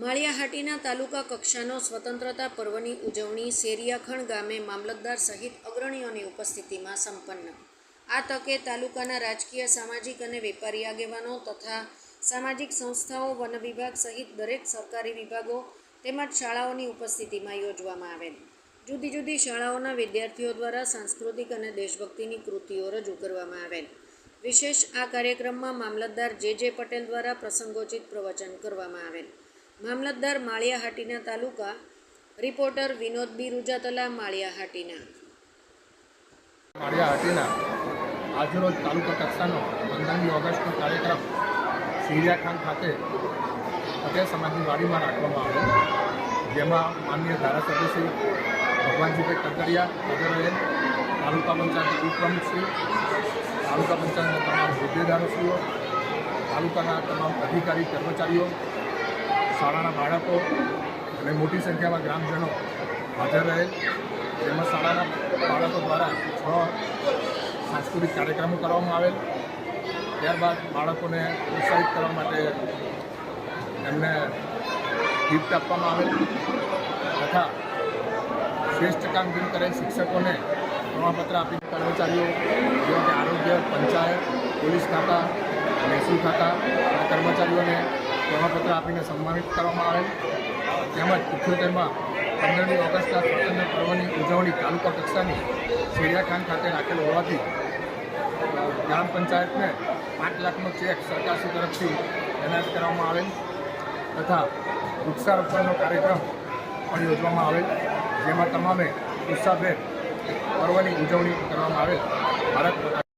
માળિયાહાટીના તાલુકા કક્ષાનો સ્વતંત્રતા પર્વની ઉજવણી શેરિયાખણ ગામે મામલતદાર સહિત અગ્રણીઓની ઉપસ્થિતિમાં સંપન્ન. આ તકે તાલુકાના રાજકીય, સામાજિક અને વેપારી આગેવાનો તથા સામાજિક સંસ્થાઓ, વન વિભાગ સહિત દરેક સરકારી વિભાગો તેમજ શાળાઓની ઉપસ્થિતિમાં યોજવામાં આવેલ. જુદી જુદી શાળાઓના વિદ્યાર્થીઓ દ્વારા સાંસ્કૃતિક અને દેશભક્તિની કૃતિઓ રજૂ કરવામાં આવેલ. વિશેષ આ કાર્યક્રમમાં મામલતદાર જે જે પટેલ દ્વારા પ્રસંગોચિત પ્રવચન કરવામાં આવેલ. મામલતદાર માળિયાહાટીના તાલુકા, રિપોર્ટર વિનોદ બી રૂજાતલા માળિયાહાટીના. માળિયાહાટીના આજરોજ તાલુકા કક્ષાનો પંદરમી ઓગસ્ટનો કાર્યક્રમ સિરિયાખાન ખાતે પટેલ સમાજની વાડીમાં રાખવામાં આવ્યો જેમાં માનનીય ધારાસભ્ય શ્રી ભગવાનજીભાઈ કંકરિયા રહેલ. તાલુકા પંચાયત ઉપપ્રમુખશ્રી તાલુકા પંચાયતના તમામ હોદ્દેદારોશ્રીઓ તાલુકાના તમામ અધિકારી કર્મચારીઓ શાળાના બાળકો અને મોટી સંખ્યામાં ગ્રામજનો હાજર રહેલ જેમાં શાળાના બાળકો દ્વારા છ સાંસ્કૃતિક કાર્યક્રમો કરવામાં આવેલ. ત્યારબાદ બાળકોને પ્રોત્સાહિત કરવા માટે એમને ગિફ્ટ આપવામાં આવેલ તથા શ્રેષ્ઠ કામગીરી કરેલ શિક્ષકોને પ્રમાણપત્ર આપી કર્મચારીઓ જેવા કે આરોગ્ય, પંચાયત, પોલીસ ખાતા, મહેસૂલ ખાતા કર્મચારીઓને પ્રમાણપત્ર આપીને સન્માનિત કરવામાં આવેલ. તેમજ ઇઠ્યોતેરમાં પંદરમી ઓગસ્ટના સ્વતંત્ર પર્વની ઉજવણી તાલુકા કક્ષાની શેરિયાખાન ખાતે રાખેલ હોવાથી ગ્રામ પંચાયતને પાંચ લાખનો ચેક સરકારશ્રી તરફથી એનાયત કરવામાં આવેલ તથા વૃક્ષારોપણનો કાર્યક્રમ પણ યોજવામાં આવેલ. જેમાં તમામે ઉત્સાહભેર પર્વની ઉજવણી કરવામાં આવેલ. ભારત